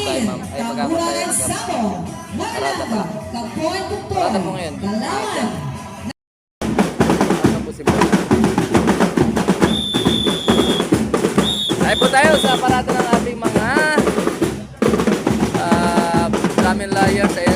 tayo, ma'am. Ay, magkakaroon tayo ng Parada pala. Parada po ngayon. Dalawan. Po si Boy? Ay po tayo sa parada ng ating mga uh, ramen layers ayan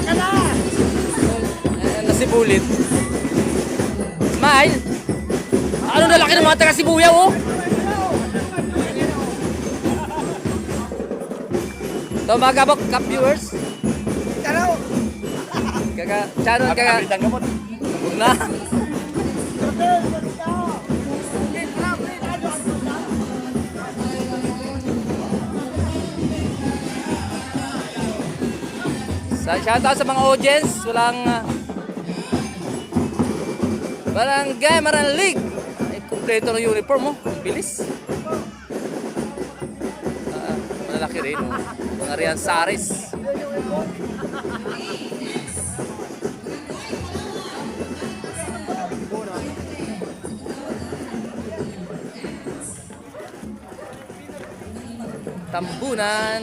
Bulit, mamaya ka na! Ayan na si Bulit. Smile. Ano na laki ng mga taga Sibuyaw oh. Ito mga kabok, cup viewers. Taraw! Kaka, channel kaka. Huwag na. Sa shoutout sa mga audience, walang uh, Barangay Maranlig. Ay, kumpleto ng uniform mo. Bilis. Ah, malalaki rin. Oh. Mga Rian Saris. Tambunan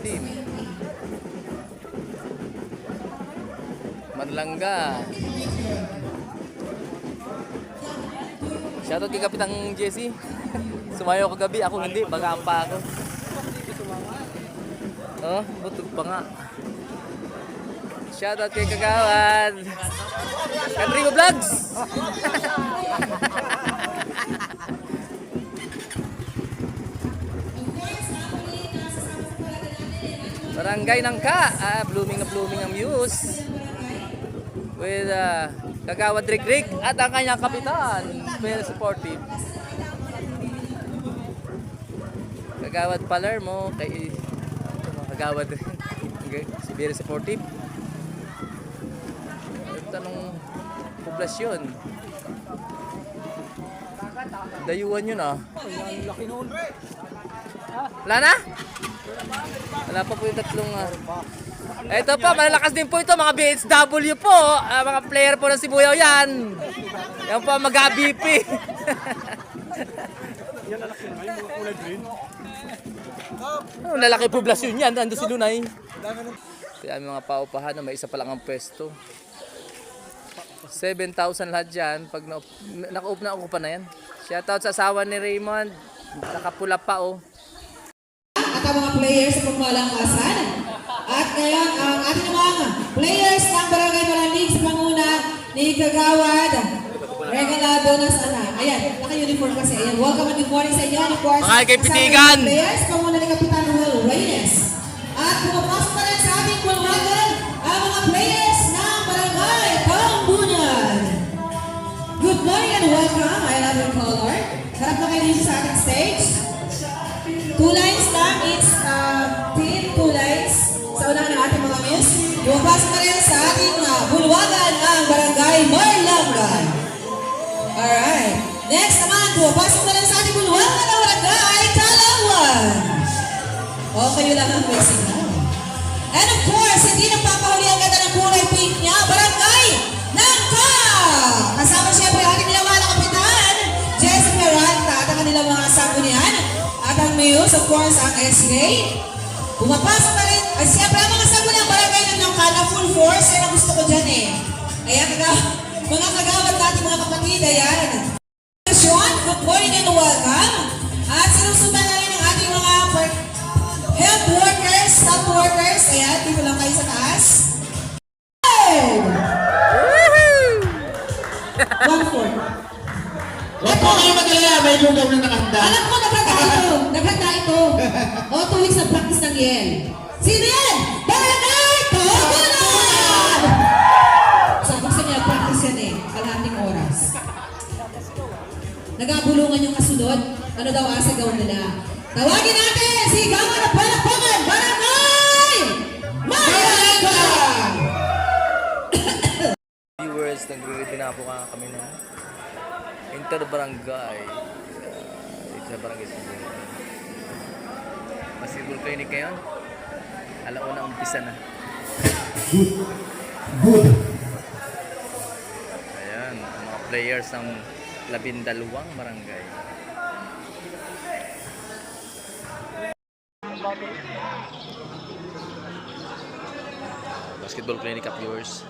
Team. Manlangga. Shoutout kay Kapitang Jesse. Sumayo kagabi, ako hindi, bagaan pa ako. Oh, butog pa nga. Shoutout kay Kagawad. Rodrigo Vlogs! Barangay ng Ka, ah, blooming na blooming ang muse. With uh, Kagawad Rick at ang kanyang kapitan, very supportive. Kagawad Palermo, kay Kagawad very supportive. Ito tanong poblasyon. Dayuan yun ah. Wala na? Wala pa po yung tatlong... ah. Ito po, malalakas din po ito, mga BHW po. ah, mga player po ng Sibuyaw yan. Yan po, mag-BP. Oh, lalaki poblasyon yan, ando si Lunay. Kaya may mga paupahan na may isa pa lang ang pwesto. 7,000 lahat dyan. Pag na, naka-up na ako pa na yan. Shoutout sa asawa ni Raymond. Nakapula pa oh. At ang mga players sa pagmalangkasan. At ngayon, ang ating mga players ng Barangay Malamig sa panguna ni Kagawad. Regalado na sana. Ayan, naka-uniform kasi. Ayan, welcome and good morning sa inyo. And of course, Mga kay kasama Pitigan. ng Players, panguna ni Kapitan Will Reyes. At pumapasok pa rin sa ating pulwagan ang mga players ng Barangay Pambunan. Good morning and welcome. I love your color. Harap na kayo dito sa ating stage. Two lines lang. It's Lumabas pa rin sa ating uh, bulwagan ang Barangay Marlangan. Alright. Next naman, pumapasok na rin sa ating bulwagan ang Barangay Talawan. O, kayo lang ang may signal. And of course, hindi nagpapahuli ang ganda ng kulay pink niya, Barangay Nangka! Kasama siyempre ating nilawa na kapitan, Jessica Ranta, at ang kanilang mga sanggunian, at ang Muse, of course, ang SK. Pumapasok na rin, ay siyempre ang mga Ayan, kaga, mga kagawad natin, mga kapatid, ayan. Sean, good morning and welcome. At sinusundan na rin ang ating mga health workers, staff workers. Ayan, dito lang kayo sa taas. One four. Huwag po kayo mag-alala, may lugaw na nakahanda. Alam ko, naghanda ito. Naghanda ito. O, two weeks na practice ng Yel. Sino yan? eh, kalahating oras. Nagabulungan yung kasunod, ano daw ang asagaw nila. Tawagin natin si Gawar na Palakpakan, Barangay! Mayaga! Viewers, nagre-ready na po ka kami ng Interbarangay. Ah, uh, it's a barangay siguro. Masibol kayo ni kayo? Alauna umpisa na. Good. Good players ng labindalawang barangay. Basketball clinic up viewers.